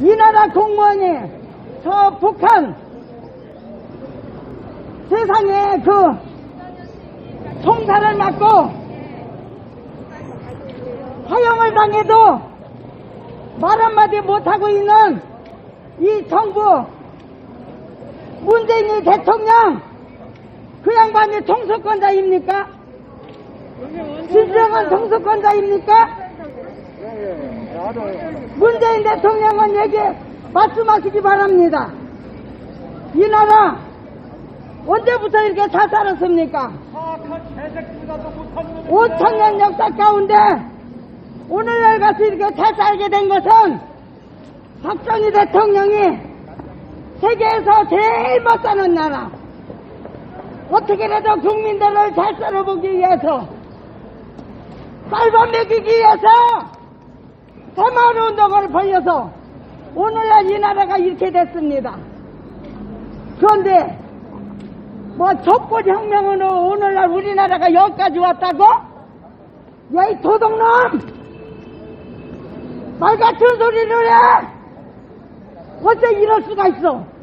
이 나라 공무원이 저 북한 세상에 그 총살을 맞고 허용을 당해도 말 한마디 못하고 있는 이 정부 문재인 대통령 그 양반이 통수권자입니까? 진정한 통수권자입니까? 문재인 대통령은 얘기 말씀하시기 바랍니다. 이 나라 언제부터 이렇게 잘 살았습니까? 5천 년 역사 가운데 오늘날 같이 이렇게 잘 살게 된 것은 박정희 대통령이 세계에서 제일 못 사는 나라 어떻게라도 국민들을 잘 살아보기 위해서 쌀밥 먹이기 위해서 새마을 운동을 벌려서 오늘날 이 나라가 이렇게 됐습니다. 그런데 뭐 촛불혁명으로 오늘날 우리나라가 여기까지 왔다고? 야이 도둑놈! 말 같은 소리를 해! 어째 이럴 수가 있어?